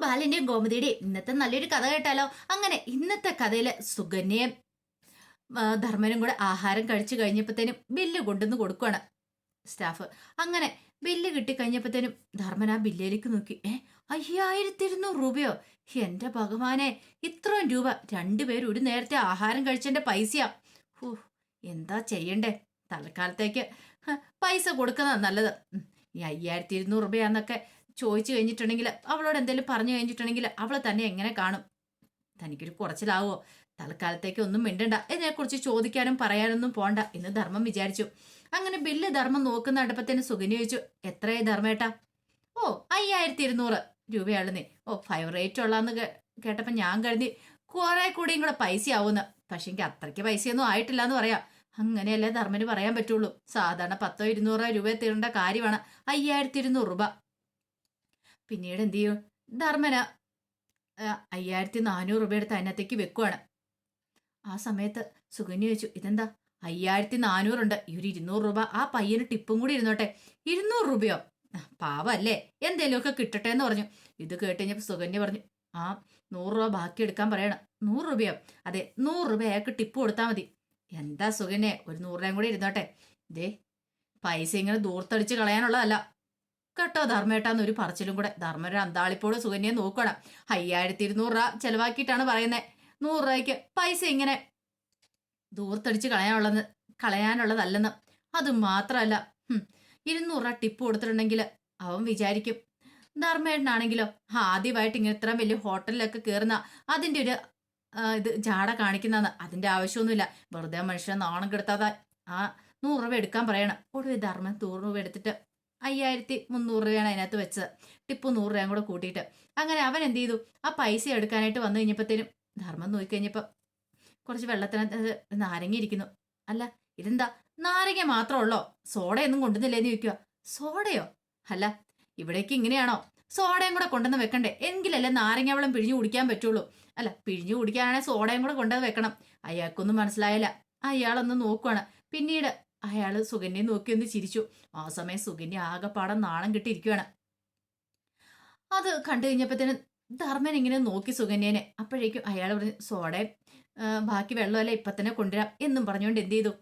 ബാലന്റെയും ഗോമതിയുടെയും ഇന്നത്തെ നല്ലൊരു കഥ കേട്ടാലോ? അങ്ങനെ ഇന്നത്തെ കഥയിലെ സുകന്യയും ധർമ്മനും കൂടെ ആഹാരം കഴിച്ചു കഴിഞ്ഞപ്പോഴത്തേനും ബില്ല് കൊണ്ടുവന്ന് കൊടുക്കുകയാണ് സ്റ്റാഫ്. അങ്ങനെ ബില്ല് കിട്ടി കഴിഞ്ഞപ്പോഴത്തേനും ധർമ്മൻ ആ ബില്ലിലേക്ക് നോക്കി. ഏ അയ്യായിരത്തി ഇരുന്നൂറ് രൂപയോ? എന്റെ ഭഗവാനെ ഇത്രയും രൂപ. രണ്ടുപേരും ഒരു നേരത്തെ ആഹാരം കഴിച്ചതിന്റെ പൈസയാ. ഹൂ എന്താ ചെയ്യണ്ടേ? തൽക്കാലത്തേക്ക് പൈസ കൊടുക്കുന്നതാ നല്ലത്. ഈ അയ്യായിരത്തി ഇരുന്നൂറ് രൂപയാന്നൊക്കെ ചോദിച്ചു കഴിഞ്ഞിട്ടുണ്ടെങ്കിൽ അവളോട് എന്തെങ്കിലും പറഞ്ഞു കഴിഞ്ഞിട്ടുണ്ടെങ്കിൽ അവളെ തന്നെ എങ്ങനെ കാണും? തനിക്കൊരു കുറച്ചിലാവോ? തൽക്കാലത്തേക്ക് ഒന്നും മിണ്ടണ്ട. ഇതിനെക്കുറിച്ച് ചോദിക്കാനും പറയാനൊന്നും പോണ്ട എന്ന് ധർമ്മം വിചാരിച്ചു. അങ്ങനെ ബില്ല് ധർമ്മം നോക്കുന്ന അടുപ്പത്തിന് സുഖിനി ചോദിച്ചു എത്രയായി ധർമ്മേട്ടാ? ഓ അയ്യായിരത്തി ഇരുന്നൂറ് രൂപയാണെന്നേ. ഓ ഫൈവ് റേറ്റ് ഉള്ളാന്ന് കേട്ടപ്പോൾ ഞാൻ കരുതി കുറെ കൂടിയും കൂടെ പൈസയാവുമെന്ന് പക്ഷെ എനിക്ക് അത്രയ്ക്ക് പൈസയൊന്നും ആയിട്ടില്ല എന്ന് പറയാം. അങ്ങനെയല്ലേ ധർമ്മന് പറയാൻ പറ്റുള്ളൂ. സാധാരണ പത്തോ ഇരുന്നൂറോ രൂപ തീരേണ്ട കാര്യമാണ്. അയ്യായിരത്തി ഇരുന്നൂറ് രൂപ. പിന്നീട് എന്ത് ചെയ്യും ധർമ്മന അയ്യായിരത്തി നാനൂറ് രൂപ എടുത്ത് അതിനകത്തേക്ക് വെക്കുവാണ്. ആ സമയത്ത് സുകന്യ ചോദിച്ചു ഇതെന്താ? അയ്യായിരത്തി നാനൂറുണ്ട് ഈ ഒരു ഇരുന്നൂറ് രൂപ ആ പയ്യന് ടിപ്പും കൂടി ഇരുന്നോട്ടെ. ഇരുന്നൂറ് രൂപയോ പാവല്ലേ. എന്തേലുമൊക്കെ കിട്ടട്ടെ എന്ന് പറഞ്ഞു. ഇത് കേട്ട് കഴിഞ്ഞപ്പോൾ പറഞ്ഞു ആ നൂറ് രൂപ ബാക്കി എടുക്കാൻ പറയണം. നൂറ് രൂപയോ അതെ നൂറ് രൂപ അയാൾക്ക് ടിപ്പ് കൊടുത്താൽ മതി. എന്താ സുകന്യെ ഒരു നൂറ് രൂപയും കൂടി ഇരുന്നോട്ടെ. ദേ പൈസ ഇങ്ങനെ ദൂർത്തടിച്ച് കളയാനുള്ളതല്ല. കേട്ടോ ധർമ്മേട്ടാന്ന് ഒരു പറച്ചിലും കൂടെ. ധർമ്മരുടെ അന്താളിപ്പോട് സുകന്യെ നോക്കണം. അയ്യായിരത്തി ഇരുന്നൂറ് രൂപ ചെലവാക്കിയിട്ടാണ് പറയുന്നത് നൂറ് രൂപയ്ക്ക് പൈസ ഇങ്ങനെ ദൂർത്തടിച്ച് കളയാനുള്ളത് കളയാനുള്ളതല്ലെന്ന്. അത് മാത്രമല്ല ഇരുന്നൂറ് രൂപ ടിപ്പ് കൊടുത്തിട്ടുണ്ടെങ്കിൽ അവൻ വിചാരിക്കും ധർമ്മേട്ടനാണെങ്കിലോ ആദ്യമായിട്ട് ഇങ്ങനെ ഇത്ര വലിയ ഹോട്ടലിലൊക്കെ കയറുന്ന അതിന്റെ ഒരു ഇത് ജാട കാണിക്കുന്നതാണ് അതിന്റെ ആവശ്യമൊന്നുമില്ല. വെറുതെ മനുഷ്യനെ നാണം കെടുത്താതെ ആ നൂറ് രൂപ എടുക്കാൻ പറയണം. ഒടുവിൽ ധർമ്മം നൂറ് രൂപ എടുത്തിട്ട് അയ്യായിരത്തി മുന്നൂറ് രൂപയാണ് അതിനകത്ത് വെച്ചത്. ടിപ്പ് നൂറ് രൂപയും കൂടെ കൂട്ടിയിട്ട്. അങ്ങനെ അവൻ എന്ത് ചെയ്തു? ആ പൈസ എടുക്കാനായിട്ട് വന്നു കഴിഞ്ഞപ്പോഴത്തേനും ധർമ്മം നോക്കിക്കഴിഞ്ഞപ്പോൾ കുറച്ച് വെള്ളത്തിനകത്ത് നാരങ്ങ ഇരിക്കുന്നു അല്ല ഇതെന്താ? നാരങ്ങ മാത്രമുള്ളോ സോഡയൊന്നും കൊണ്ടുവന്നില്ലേന്ന് ചോദിക്കുക സോഡയോ? അല്ല ഇവിടേക്ക് ഇങ്ങനെയാണോ? സോഡയും കൂടെ കൊണ്ടുവന്ന് വെക്കണ്ടേ? എങ്കിലല്ലേ നാരങ്ങ വെള്ളം പിഴിഞ്ഞു കുടിക്കാൻ പറ്റുള്ളൂ. അല്ല പിഴിഞ്ഞു കുടിക്കാനാണെങ്കിൽ സോഡയും കൂടെ കൊണ്ടുവന്ന് വെക്കണം. അയാൾക്കൊന്നും മനസ്സിലായില്ല. അയാളൊന്ന് നോക്കുവാണ്. പിന്നീട് അയാൾ സുകന്യെ നോക്കി ഒന്ന് ചിരിച്ചു. ആ സമയം സുകന്യ ആകെപ്പാടം നാണം കിട്ടിയിരിക്കുവാണ് അത് കണ്ടു കഴിഞ്ഞപ്പോഴത്തേന് ധർമ്മൻ ഇങ്ങനെ നോക്കി സുകന്യനെ. അപ്പോഴേക്കും അയാൾ പറഞ്ഞു സോടെ ബാക്കി വെള്ളമല്ല ഇപ്പൊ തന്നെ കൊണ്ടുവരാം എന്നും പറഞ്ഞുകൊണ്ട് എന്ത് ചെയ്തു?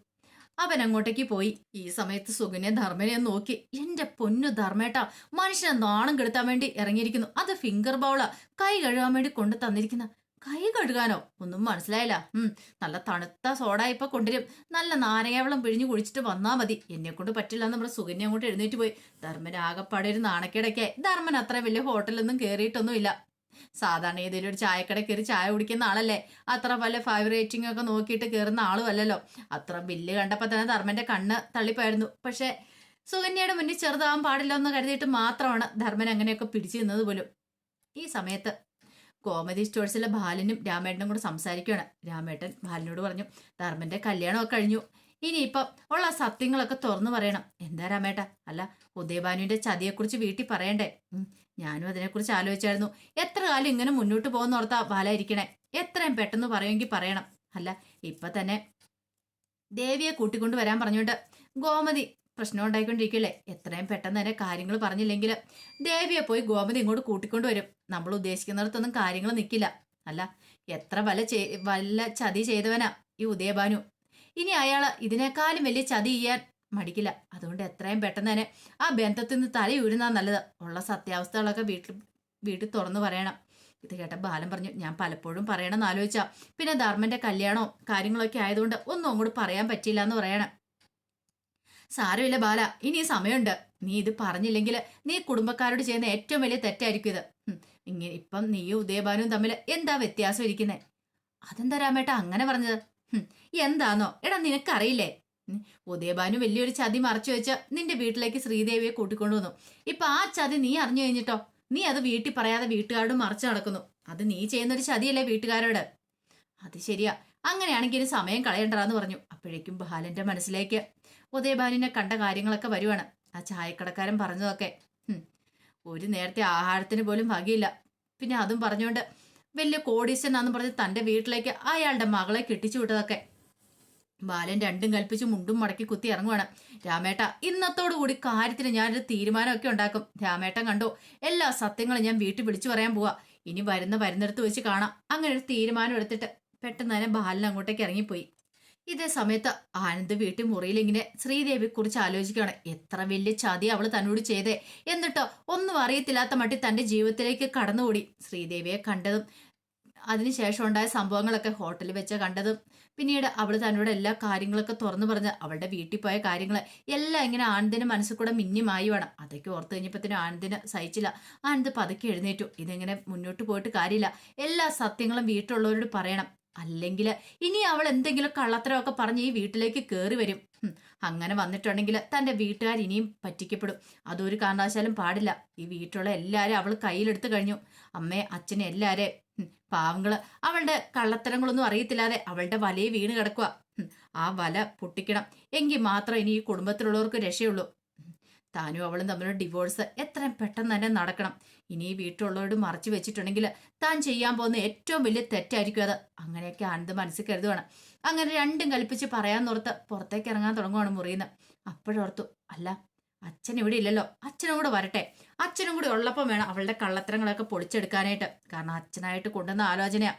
അവൻ അങ്ങോട്ടേക്ക് പോയി. ഈ സമയത്ത് സുകന്യ ധർമ്മനെ നോക്കി. എന്റെ പൊന്നു ധർമ്മേട്ട മനുഷ്യനെ നാണം കെടുത്താൻ വേണ്ടി ഇറങ്ങിയിരിക്കുന്നു. അത് ഫിംഗർ ബൗളാ കൈ കഴുകാൻ വേണ്ടി കൊണ്ടു തന്നിരിക്കുന്ന കൈ കഴുകാനോ? ഒന്നും മനസ്സിലായില്ല. ഉം നല്ല തണുത്ത സോഡ ഇപ്പൊ കൊണ്ടുവരും. നല്ല നാരങ്ങാവെള്ളം പിഴിഞ്ഞു കുഴിച്ചിട്ട് വന്നാ മതി. എന്നെ കൊണ്ട് പറ്റില്ല നമ്മുടെ സുകന്യ അങ്ങോട്ട് എഴുന്നേറ്റ് പോയി. ധർമ്മൻ ആകെപ്പാടെ ഒരു നാണക്കേടൊക്കെ ധർമ്മൻ അത്ര വലിയ ഹോട്ടലൊന്നും കയറിയിട്ടൊന്നുമില്ല സാധാരണ ഏതെങ്കിലും ഒരു ചായക്കട കയറി ചായ കുടിക്കുന്ന ആളല്ലേ? അത്ര വല്ല ഫൈവ് റേറ്റിംഗ് ഒക്കെ നോക്കിയിട്ട് കയറുന്ന ആളും അല്ലല്ലോ അത്ര ബില്ല് കണ്ടപ്പോ തന്നെ ധർമ്മന്റെ കണ്ണ് തള്ളിപ്പായിരുന്നു. പക്ഷെ സുകന്യയുടെ മുന്നിൽ ചെറുതാവാൻ പാടില്ല എന്ന് കരുതിയിട്ട് മാത്രമാണ് ധർമ്മൻ അങ്ങനെയൊക്കെ പിടിച്ചു നിന്നത് പോലും. ഈ സമയത്ത് കോമഡി സ്റ്റോഴ്സിലെ ബാലനും രാമേട്ടനും കൂടെ സംസാരിക്കുകയാണ്. രാമേട്ടൻ ബാലനോട് പറഞ്ഞു ധർമ്മന്റെ കല്യാണമൊക്കെ കഴിഞ്ഞു. ഇനിയിപ്പം ഉള്ള സത്യങ്ങളൊക്കെ തുറന്നു പറയണം. എന്താ രാമേട്ട? അല്ല ഉദയഭാനുവിന്റെ ചതിയെക്കുറിച്ച് വീട്ടിൽ പറയണ്ടേ? ഞാനും അതിനെക്കുറിച്ച് ആലോചിച്ചായിരുന്നു. എത്ര കാലം ഇങ്ങനെ മുന്നോട്ട് പോകുന്ന ഓർത്താ ബാല ഇരിക്കണേ. എത്രയും പെട്ടെന്ന് പറയുമെങ്കിൽ പറയണം. അല്ല ഇപ്പൊ തന്നെ ദേവിയെ കൂട്ടിക്കൊണ്ടുവരാൻ പറഞ്ഞുകൊണ്ട് ഗോമതി പ്രശ്നം ഉണ്ടായിക്കൊണ്ടിരിക്കല്ലേ എത്രയും പെട്ടെന്ന് തന്നെ കാര്യങ്ങൾ പറഞ്ഞില്ലെങ്കിൽ ദേവിയെ പോയി ഗോമതി ഇങ്ങോട്ട് കൂട്ടിക്കൊണ്ട് വരും. നമ്മൾ ഉദ്ദേശിക്കുന്നിടത്തൊന്നും കാര്യങ്ങൾ നിൽക്കില്ല അല്ല എത്ര വല ചെ- വല്ല ചതി ചെയ്തവനാ ഈ ഉദയഭാനു. ഇനി അയാൾ ഇതിനേക്കാളും വലിയ ചതി ചെയ്യാൻ മടിക്കില്ല. അതുകൊണ്ട് എത്രയും പെട്ടെന്ന് തന്നെ ആ ബന്ധത്തിൽ നിന്ന് തലയൂരുന്നാ നല്ലത്. ഉള്ള സത്യാവസ്ഥകളൊക്കെ വീട്ടിൽ വീട്ടിൽ തുറന്നു പറയണം. ഇത് കേട്ട ബാലൻ പറഞ്ഞു ഞാൻ പലപ്പോഴും പറയണമെന്ന് ആലോചിച്ചാ. പിന്നെ ധർമ്മന്റെ കല്യാണവും കാര്യങ്ങളൊക്കെ ആയതുകൊണ്ട് ഒന്നും അങ്ങോട്ട് പറയാൻ പറ്റിയില്ല എന്ന് പറയണം. സാരമില്ല ബാല ഇനി സമയമുണ്ട്. നീ ഇത് പറഞ്ഞില്ലെങ്കിൽ നീ കുടുംബക്കാരോട് ചെയ്യുന്ന ഏറ്റവും വലിയ തെറ്റായിരിക്കും ഇത്. ഇങ്ങനെ ഇപ്പം നീയും ഉദയഭാനും തമ്മിൽ എന്താ വ്യത്യാസം ഇരിക്കുന്നേ? അതെന്താ രാമേട്ട അങ്ങനെ പറഞ്ഞത്? എന്താന്നോ? എടാ നിനക്കറിയില്ലേ? ഉദയഭാനു വലിയൊരു ചതി മറച്ചു വെച്ച് നിന്റെ വീട്ടിലേക്ക് ശ്രീദേവിയെ കൂട്ടിക്കൊണ്ടു വന്നു. ഇപ്പൊ ആ ചതി നീ അറിഞ്ഞു കഴിഞ്ഞിട്ടോ? നീ അത് വീട്ടിൽ പറയാതെ വീട്ടുകാരോട് മറച്ചു നടക്കുന്നു. അത് നീ ചെയ്യുന്നൊരു ചതിയല്ലേ വീട്ടുകാരോട്? അത് ശരിയാ. അങ്ങനെയാണെങ്കിൽ സമയം കളയണ്ടെന്ന് പറഞ്ഞു. അപ്പോഴേക്കും ബാലന്റെ മനസ്സിലേക്ക് ഉദയഭാനുവിനെ കണ്ട കാര്യങ്ങളൊക്കെ വരുവാണ്. ആ ചായക്കടക്കാരൻ പറഞ്ഞതൊക്കെ. ഒരു നേരത്തെ ആഹാരത്തിന് പോലും വകയില്ല. പിന്നെ അതും പറഞ്ഞുകൊണ്ട് വലിയ കോടീശ്വരനാന്ന് പറഞ്ഞ് തന്റെ വീട്ടിലേക്ക് അയാളുടെ മകളെ കെട്ടിച്ചു വിട്ടതൊക്കെ. ബാലൻ രണ്ടും കൽപ്പിച്ച് മുണ്ടും മടക്കി കുത്തി ഇറങ്ങുവാണ്. രാമേട്ട ഇന്നത്തോടു കൂടി കാര്യത്തിന് ഞാനൊരു തീരുമാനമൊക്കെ ഉണ്ടാക്കും. രാമേട്ടൻ കണ്ടോ എല്ലാ സത്യങ്ങളും ഞാൻ വീട്ടിൽ വിളിച്ചു പറയാൻ പോവാ. ഇനി വരുന്ന വരുന്നിടത്ത് വെച്ച് കാണാം. അങ്ങനെ ഒരു തീരുമാനം എടുത്തിട്ട് പെട്ടെന്ന് തന്നെ ബാലൻ അങ്ങോട്ടേക്ക് ഇറങ്ങിപ്പോയി. ഇതേ സമയത്ത് ആനന്ദ് വീട്ടിൽ മുറിയിൽ ഇങ്ങനെ ശ്രീദേവിയെ കുറിച്ച് ആലോചിക്കുകയാണ്. എത്ര വലിയ ചതി അവൾ തന്നോട് ചെയ്തേ? എന്നിട്ടോ ഒന്നും അറിയത്തില്ലാത്ത മട്ടി തന്റെ ജീവിതത്തിലേക്ക് കടന്നുകൂടി. ശ്രീദേവിയെ കണ്ടതും അതിനുശേഷം ഉണ്ടായ സംഭവങ്ങളൊക്കെ ഹോട്ടലിൽ വെച്ച് കണ്ടതും പിന്നീട് അവൾ തന്നോട് എല്ലാ കാര്യങ്ങളൊക്കെ തുറന്നു പറഞ്ഞ് അവളുടെ വീട്ടിൽ പോയ കാര്യങ്ങൾ എല്ലാം ഇങ്ങനെ ആനന്ദിന്റെ മനസ്സിൽ കൂടെ മിന്നിമായി വേണം. അതൊക്കെ ഓർത്ത് കഴിഞ്ഞപ്പോഴത്തേനും ആനന്ദിന് സഹിച്ചില്ല. ആനന്ദ് പതുക്കെ എഴുന്നേറ്റു. ഇതെങ്ങനെ മുന്നോട്ട് പോയിട്ട് കാര്യമില്ല. എല്ലാ സത്യങ്ങളും വീട്ടിലുള്ളവരോട് പറയണം. അല്ലെങ്കിൽ ഇനി അവൾ എന്തെങ്കിലും കള്ളത്തരമൊക്കെ പറഞ്ഞ് ഈ വീട്ടിലേക്ക് കയറി വരും. അങ്ങനെ വന്നിട്ടുണ്ടെങ്കിൽ തന്റെ വീട്ടുകാർ ഇനിയും പറ്റിക്കപ്പെടും. അതൊരു കാരണവശാലും പാടില്ല. ഈ വീട്ടിലുള്ള എല്ലാവരും അവൾ കയ്യിലെടുത്ത് കഴിഞ്ഞു. അമ്മയെ അച്ഛനെ എല്ലാവരെയും ഉം, പാവങ്ങൾ അവളുടെ കള്ളത്തരങ്ങളൊന്നും അറിയത്തില്ലാതെ അവളുടെ വലയെ വീണ് കിടക്കുക ആ വല പൊട്ടിക്കണം. എങ്കിൽ മാത്രം ഇനി ഈ കുടുംബത്തിലുള്ളവർക്ക് രക്ഷയുള്ളൂ. താനും അവളും തമ്മിലുള്ള ഡിവോഴ്സ് എത്രയും പെട്ടെന്ന് തന്നെ നടക്കണം. ഇനി വീട്ടിലുള്ളവരോട് മറച്ചു വെച്ചിട്ടുണ്ടെങ്കിൽ താൻ ചെയ്യാൻ പോകുന്ന ഏറ്റവും വലിയ തെറ്റായിരിക്കും അത്. അങ്ങനെയൊക്കെ ആനന്ദ് മനസ്സിൽ കരുതുവാണ്. അങ്ങനെ രണ്ടും കൽപ്പിച്ച് പറയാന്നോർത്ത് പുറത്തേക്ക് ഇറങ്ങാൻ തുടങ്ങുവാണ് മുറിയുന്ന. അപ്പോഴോർത്തു അല്ല അച്ഛൻ ഇവിടെ ഇല്ലല്ലോ. അച്ഛനും കൂടെ വരട്ടെ. അച്ഛനും കൂടി ഉള്ളപ്പം വേണം അവളുടെ കള്ളത്തരങ്ങളൊക്കെ പൊളിച്ചെടുക്കാനായിട്ട്. കാരണം അച്ഛനായിട്ട് കൊണ്ടുവന്ന ആലോചനയാ.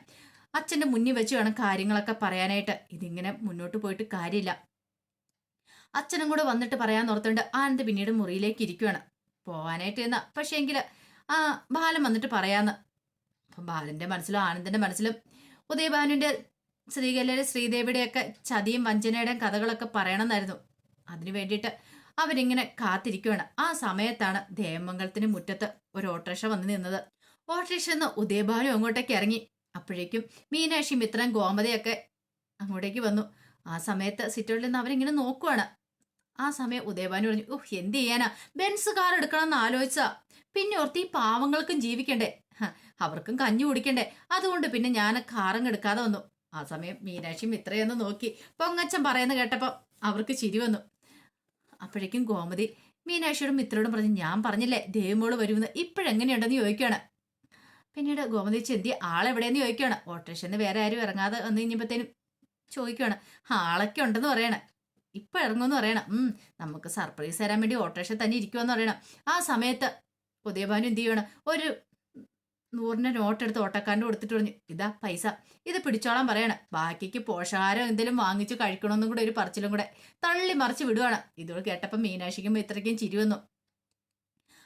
അച്ഛന്റെ മുന്നിൽ വെച്ച് വേണം കാര്യങ്ങളൊക്കെ പറയാനായിട്ട്. ഇതിങ്ങനെ മുന്നോട്ട് പോയിട്ട് കാര്യമില്ല. അച്ഛനും കൂടെ വന്നിട്ട് പറയാൻ ഓർത്തുണ്ട് ആനന്ദ് പിന്നീട് മുറിയിലേക്ക് ഇരിക്കുവാണ്. പോവാനായിട്ട് എന്നാ പക്ഷേ എങ്കിൽ ആ ബാലൻ വന്നിട്ട് പറയാന്ന്. അപ്പം ബാലന്റെ മനസ്സിലും ആനന്ദിന്റെ മനസ്സിലും ഉദയഭാനുവിന്റെ ശ്രീകലയുടെ ശ്രീദേവിയുടെയൊക്കെ ചതിയും വഞ്ചനയുടെയും കഥകളൊക്കെ പറയണമെന്നായിരുന്നു. അതിനു വേണ്ടിയിട്ട് അവരിങ്ങനെ കാത്തിരിക്കുകയാണ് ആ സമയത്താണ് ദേവമംഗലത്തിന് മുറ്റത്ത് ഒരു ഓട്ടോറിക്ഷ വന്ന് നിന്നത്. ഓട്ടോറിക്ഷ നിന്ന് ഉദയഭാനു അങ്ങോട്ടേക്ക് ഇറങ്ങി. അപ്പോഴേക്കും മീനാക്ഷി മിത്രൻ ഗോമതയൊക്കെ അങ്ങോട്ടേക്ക് വന്നു. ആ സമയത്ത് സിറ്റോളിൽ നിന്ന് അവരിങ്ങനെ നോക്കുവാണ്. ആ സമയം ഉദയഭാനു പറഞ്ഞു ഓഹ് എന്ത് ചെയ്യാനാ? ബെൻസ് കാർ എടുക്കണം എന്ന് ആലോചിച്ചാ പിന്നെ ഓർത്ത് പാവങ്ങൾക്കും ജീവിക്കണ്ടേ. അവർക്കും കഞ്ഞി കുടിക്കണ്ടേ. അതുകൊണ്ട് പിന്നെ ഞാൻ കാറങ്ങ് എടുക്കാതെ വന്നു. ആ സമയം മീനാക്ഷിയും ഇത്രയൊന്ന് നോക്കി. പൊങ്ങച്ചൻ പറയുന്ന കേട്ടപ്പോ അവർക്ക് ചിരി വന്നു. അപ്പോഴേക്കും ഗോമതി മീനാക്ഷിയോടും മിത്രയോടും പറഞ്ഞു ഞാൻ പറഞ്ഞില്ലേ ദേവമോൾ വരുമെന്ന്. ഇപ്പോഴെങ്ങനെയുണ്ടെന്ന് ചോദിക്കുകയാണ് പിന്നീട് ഗോമതി ചെന്തി ആളെവിടെയെന്ന് ചോദിക്കുകയാണ് ഓട്ടോറിക്ഷന്ന് വേറെ ആരും ഇറങ്ങാതെ വന്നു കഴിഞ്ഞപ്പോഴത്തേനും ചോദിക്കുകയാണ് ആളൊക്കെ ഉണ്ടെന്ന് പറയണേ. ഇപ്പൊ ഇറങ്ങുമെന്ന് പറയണം. ഉം നമുക്ക് സർപ്രൈസ് തരാൻ വേണ്ടി ഓട്ടോറിക്ഷ തന്നെ ഇരിക്കുമെന്ന് പറയണം. ആ സമയത്ത് ഉദയഭാനു എന്ത് ചെയ്യണം ഒരു നൂറിന് നോട്ട് എടുത്ത് ഓട്ടക്കാരന്റെ കൊടുത്തിട്ട് പറഞ്ഞു ഇതാ പൈസ. ഇത് പിടിച്ചോളാൻ പറയണം. ബാക്കിക്ക് പോഷകാരം എന്തെങ്കിലും വാങ്ങിച്ച് കഴിക്കണമെന്നും കൂടെ ഒരു പറച്ചിലും കൂടെ തള്ളി മറിച്ച് വിടുവാണ്. ഇതോട് കേട്ടപ്പോൾ മീനാക്ഷിക്കും ഇത്രയ്ക്കും ചിരി വന്നു.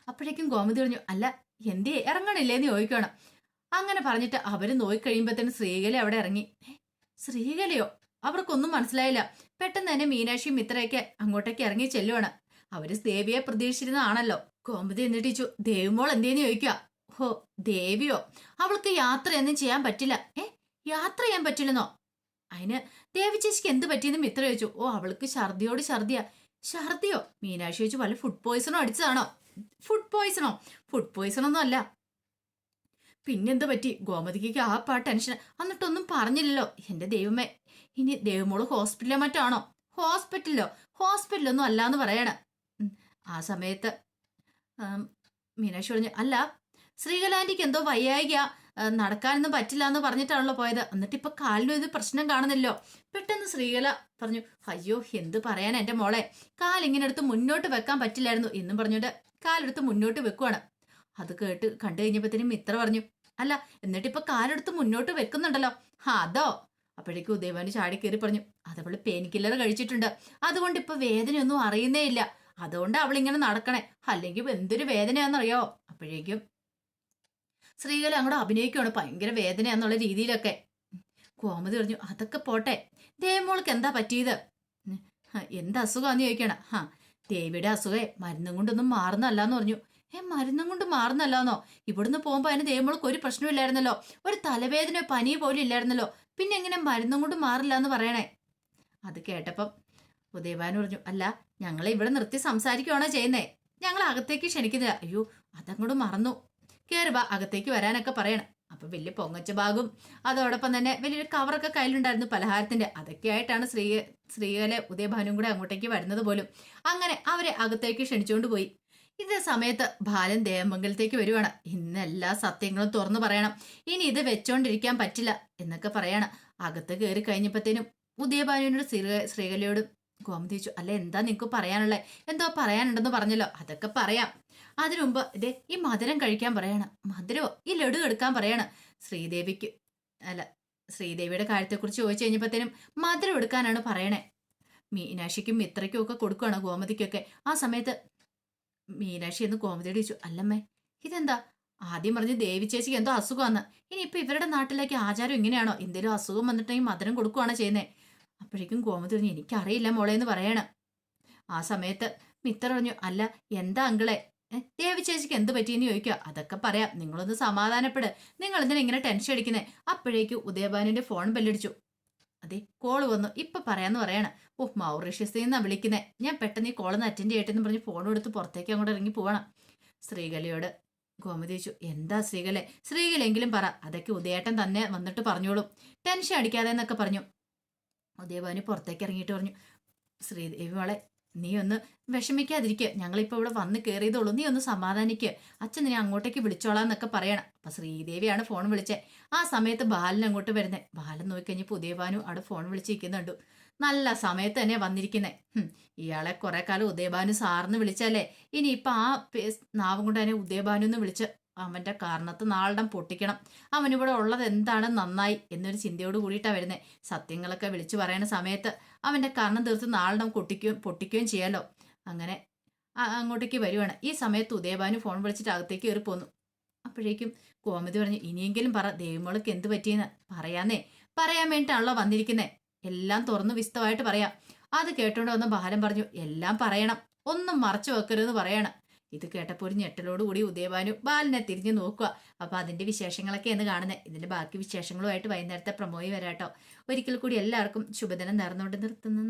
അപ്പോഴേക്കും ഗോമതി പറഞ്ഞു അല്ല എന്തേ ഇറങ്ങണില്ലേന്ന് ചോദിക്കുകയാണ് അങ്ങനെ പറഞ്ഞിട്ട് അവർ നോയിക്കഴിയുമ്പോഴത്തേനും സ്ത്രീകളെ അവിടെ ഇറങ്ങി. "ഏ, ശ്രീകലയോ? അവർക്കൊന്നും മനസ്സിലായില്ല. പെട്ടെന്ന് തന്നെ മീനാക്ഷിയും മിത്രയൊക്കെ അങ്ങോട്ടേക്ക് ഇറങ്ങി ചെല്ലുവാണ്. അവർ ദേവിയെ പ്രതീക്ഷിച്ചിരുന്നതാണല്ലോ. ഗോമതി എന്നിട്ടിച്ചു ദേവിമോൾ എന്തേന്ന് ചോദിക്കുക ഹോ ദേവിയോ? അവൾക്ക് യാത്രയൊന്നും ചെയ്യാൻ പറ്റില്ല. ഏ? യാത്ര ചെയ്യാൻ പറ്റില്ലെന്നോ? അതിന് ദേവി ചേച്ചിക്ക് എന്ത് പറ്റിയെന്ന് മിത്ര ചോദിച്ചു. ഓ അവൾക്ക് ഛർദിയോട് ഛർദിയാ. ഛർദിയോ? മീനാക്ഷി ചോദിച്ചു. വല്ല ഫുഡ് പോയിസണോ അടിച്ചതാണോ? ഫുഡ് പോയിസണോ ഫുഡ് പോയിസൺ ഒന്നും അല്ല. പിന്നെന്ത് പറ്റി? ഗോമതിക്ക് ആ പാ ടെൻഷൻ എന്നിട്ടൊന്നും പറഞ്ഞില്ലല്ലോ. എന്റെ ദൈവമേ ഇനി ദൈവമോൾ ഹോസ്പിറ്റലിലോ മറ്റാണോ? ഹോസ്പിറ്റലിലോ? ഹോസ്പിറ്റലൊന്നും അല്ലാന്ന് പറയണ. ആ സമയത്ത് മീനാക്ഷി പറഞ്ഞു അല്ല ശ്രീകലാന്റിക്ക് എന്തോ വയ്യായിക നടക്കാനൊന്നും പറ്റില്ല എന്ന് പറഞ്ഞിട്ടാണല്ലോ പോയത്. എന്നിട്ട് ഇപ്പൊ കാലിനും ഇത് പ്രശ്നം കാണുന്നില്ലോ. പെട്ടെന്ന് ശ്രീകല പറഞ്ഞു അയ്യോ എന്ത് പറയാനാ എന്റെ മോളെ? കാലിങ്ങനെ എടുത്ത് മുന്നോട്ട് വെക്കാൻ പറ്റില്ലായിരുന്നു. എന്നും പറഞ്ഞോണ്ട് കാലെടുത്ത് മുന്നോട്ട് വെക്കുവാണ്. അത് കേട്ട് കണ്ടു കഴിഞ്ഞപ്പോഴത്തേനും മിത്ര പറഞ്ഞു അല്ല എന്നിട്ട് കാലെടുത്ത് മുന്നോട്ട് വെക്കുന്നുണ്ടല്ലോ. അതോ? അപ്പോഴേക്കും ഉദയവാന് ചാടി കയറി പറഞ്ഞു അതവൾ പെയിൻ കില്ലർ കഴിച്ചിട്ടുണ്ട്. അതുകൊണ്ട് ഇപ്പൊ വേദനയൊന്നും അറിയുന്നേ ഇല്ല. അതുകൊണ്ട് അവൾ ഇങ്ങനെ നടക്കണേ. അല്ലെങ്കിൽ എന്തൊരു വേദനയാണെന്നറിയോ? അപ്പോഴേക്കും സ്ത്രീകൾ അങ്ങോട്ട് അഭിനയിക്കുകയാണ് ഭയങ്കര വേദനയാന്നുള്ള രീതിയിലൊക്കെ. കോമതി പറഞ്ഞു അതൊക്കെ പോട്ടെ. ദേവമോൾക്ക് എന്താ പറ്റിയത്? എന്താ അസുഖമാന്ന് ചോദിക്കണം ഹാ ദേവിയുടെ അസുഖേ. മരുന്നും കൊണ്ടൊന്നും മാറുന്നല്ലാന്ന് പറഞ്ഞു. ഏ മരുന്നും കൊണ്ട് മാറുന്നല്ലാന്നോ? ഇവിടുന്ന് പോകുമ്പോൾ അതിന് ദേവമോൾക്ക് ഒരു പ്രശ്നമില്ലായിരുന്നല്ലോ ഒരു തലവേദന പനി പോലും ഇല്ലായിരുന്നല്ലോ. പിന്നെ എങ്ങനെ മരുന്നും കൊണ്ട് മാറില്ല എന്ന് പറയണേ? അത് കേട്ടപ്പം ഉദയഭാനു പറഞ്ഞു അല്ല ഞങ്ങളെ ഇവിടെ നിർത്തി സംസാരിക്കുകയാണോ ചെയ്യുന്നേ? ഞങ്ങൾ അകത്തേക്ക് ക്ഷണിക്കുന്നില്ല. അയ്യോ അതങ്ങോട്ട് മറന്നു. കയറി വാ അകത്തേക്ക് വരാനൊക്കെ പറയണം. അപ്പൊ വലിയ പൊങ്ങച്ച ഭാഗം അതോടൊപ്പം തന്നെ വലിയൊരു കവറൊക്കെ കയ്യിലുണ്ടായിരുന്നു പലഹാരത്തിന്റെ അതൊക്കെ ആയിട്ടാണ് ശ്രീ ശ്രീകലെ ഉദയഭാനും കൂടെ അങ്ങോട്ടേക്ക് വരുന്നത് പോലും. അങ്ങനെ അവരെ അകത്തേക്ക് ക്ഷണിച്ചുകൊണ്ട് പോയി. ഇതേ സമയത്ത് ബാലൻ ദേവമംഗലത്തേക്ക് വരുവാണ്. ഇന്ന് എല്ലാ സത്യങ്ങളും തുറന്നു പറയണം. ഇനി ഇത് വെച്ചോണ്ടിരിക്കാൻ പറ്റില്ല എന്നൊക്കെ പറയാണ്. അകത്ത് കയറി കഴിഞ്ഞപ്പോഴത്തേനും ഉദയഭാനുവിനോട് ശ്രീ ശ്രീകലയോടും ഗോമതി ചോദിച്ചു അല്ല എന്താ നിങ്ങൾക്ക് പറയാനുള്ളത് എന്തോ പറയാനുണ്ടെന്ന് പറഞ്ഞല്ലോ അതൊക്കെ പറയാം. അതിനു മുമ്പ് ഇതേ ഈ മധുരം കഴിക്കാൻ പറയണം. മധുരമോ? ഈ ലഡു എടുക്കാൻ പറയണം. ശ്രീദേവിക്ക് അല്ല ശ്രീദേവിയുടെ കാര്യത്തെക്കുറിച്ച് ചോദിച്ചു കഴിഞ്ഞപ്പോഴത്തേനും മധുരം എടുക്കാനാണ് പറയണേ. മീനാക്ഷിക്കും മിത്രയ്ക്കും ഒക്കെ കൊടുക്കുകയാണ് ഗോമതിക്കൊക്കെ. ആ സമയത്ത് മീനാക്ഷി എന്ന് കോമതിയോട് ചോദിച്ചു അല്ലമ്മേ ഇതെന്താ? ആദ്യം പറഞ്ഞ് ദേവി ചേച്ചിക്ക് എന്തോ അസുഖമാണ്. ഇനിയിപ്പോ ഇവരുടെ നാട്ടിലേക്ക് ആചാരം ഇങ്ങനെയാണോ? എന്തെങ്കിലും അസുഖം വന്നിട്ടുണ്ടെങ്കിൽ മധുരം കൊടുക്കുവാണോ ചെയ്യുന്നേ? അപ്പോഴേക്കും കോമതി പറഞ്ഞു എനിക്കറിയില്ല മോളെ എന്ന് പറയണം. ആ സമയത്ത് മിത്ര പറഞ്ഞു അല്ല എന്താ അങ്കിളെ? ദേവി ചേച്ചിക്ക് എന്ത് പറ്റിയെന്ന് ചോദിക്കുക. അതൊക്കെ പറയാം. നിങ്ങളൊന്ന് സമാധാനപ്പെട്. നിങ്ങൾ എന്തിനാ ഇങ്ങനെ ടെൻഷൻ അടിക്കുന്നത് അപ്പോഴേക്കും ഉദയഭാനുവിന്റെ ഫോൺ ബെല്ലടിച്ചു അതെ കോൾ വന്നു. ഇപ്പൊ പറയാന്ന് പറയാണ്. ഓ മൗറീഷ്യസിൽ നിന്നാ വിളിക്കുന്നേ. ഞാൻ പെട്ടെന്ന് ഈ കോളൊന്ന് അറ്റൻഡ് ചെയ്യട്ടെന്ന് പറഞ്ഞ് ഫോൺ എടുത്ത് പുറത്തേക്ക് അങ്ങോട്ട് ഇറങ്ങി പോവണം. ശ്രീകലയോട് ഗോമതി ചോദിച്ചു എന്താ ശ്രീകലെ? ശ്രീകലെങ്കിലും പറ. അതൊക്കെ ഉദയേട്ടൻ തന്നെ വന്നിട്ട് പറഞ്ഞോളും. ടെൻഷൻ അടിക്കാതെ എന്നൊക്കെ പറഞ്ഞു. ഉദയഭാനു പുറത്തേക്ക് ഇറങ്ങിയിട്ട് പറഞ്ഞു ശ്രീദേവി മോളെ നീ ഒന്ന് വിഷമിക്കാതിരിക്കുക ഞങ്ങളിപ്പോൾ ഇവിടെ വന്ന് കയറിയതുള്ളൂ നീ ഒന്ന് സമാധാനിക്കുക അച്ഛൻ നീ അങ്ങോട്ടേക്ക് വിളിച്ചോളാം എന്നൊക്കെ പറയണം. അപ്പം ശ്രീദേവിയാണ് ഫോൺ വിളിച്ചത് ആ സമയത്ത് ബാലൻ അങ്ങോട്ട് വരുന്നത് ബാലൻ നോക്കിക്കഴിഞ്ഞ് ഉദയഭാനു അവിടെ ഫോൺ വിളിച്ചിരിക്കുന്നുണ്ട്. നല്ല സമയത്ത് തന്നെ വന്നിരിക്കുന്നേ. ഇയാളെ കുറെ കാലം ഉദയഭാനു സാറിന്ന് വിളിച്ചല്ലേ. ഇനിയിപ്പൊ ആ പേ- നാവും കൊണ്ട് തന്നെ ഉദയഭാനു എന്ന് വിളിച്ച് അവന്റെ കാരണത്ത് നാളിടം പൊട്ടിക്കണം. അവനിവിടെ ഉള്ളത് എന്താണ് നന്നായി എന്നൊരു ചിന്തയോട് കൂടിയിട്ടാണ് വരുന്നത് സത്യങ്ങളൊക്കെ വിളിച്ചു പറയുന്ന സമയത്ത് അവന്റെ കർണം തീർത്ത് നാളെ നമുക്ക് ഒട്ടിക്കുകയും പൊട്ടിക്കുകയും ചെയ്യാലോ? അങ്ങനെ അങ്ങോട്ടേക്ക് വരുവാണ്. ഈ സമയത്ത് ഉദയഭാനു ഫോൺ വിളിച്ചിട്ട് അകത്തേക്ക് കയറി പോന്നു. അപ്പോഴേക്കും കോമതി പറഞ്ഞു ഇനിയെങ്കിലും പറ ദേവിമോൾക്ക് എന്ത് പറ്റിയെന്ന് പറയാന്നേ. പറയാൻ വേണ്ടിയിട്ടാണല്ലോ വന്നിരിക്കുന്നേ. എല്ലാം തുറന്നു വിശദമായിട്ട് പറയാം. അത് കേട്ടോണ്ട് വന്ന ഭാരം പറഞ്ഞു എല്ലാം പറയണം. ഒന്നും മറച്ചു വെക്കരുതെന്ന് പറയണം. ഇത് കേട്ടപ്പോൾ ഒരു ഞെട്ടലോട് കൂടി ഉദയഭാനു ബാലിനെ തിരിഞ്ഞു നോക്കുക. അപ്പൊ അതിന്റെ വിശേഷങ്ങളൊക്കെ എന്ന് കാണുന്നത് ഇതിന്റെ ബാക്കി വിശേഷങ്ങളുമായിട്ട് വൈകുന്നേരത്തെ പ്രമോയി വരാട്ടോ. ഒരിക്കൽ കൂടി എല്ലാവർക്കും ശുഭദിനം നേർന്നുകൊണ്ട് നിർത്തുന്നു.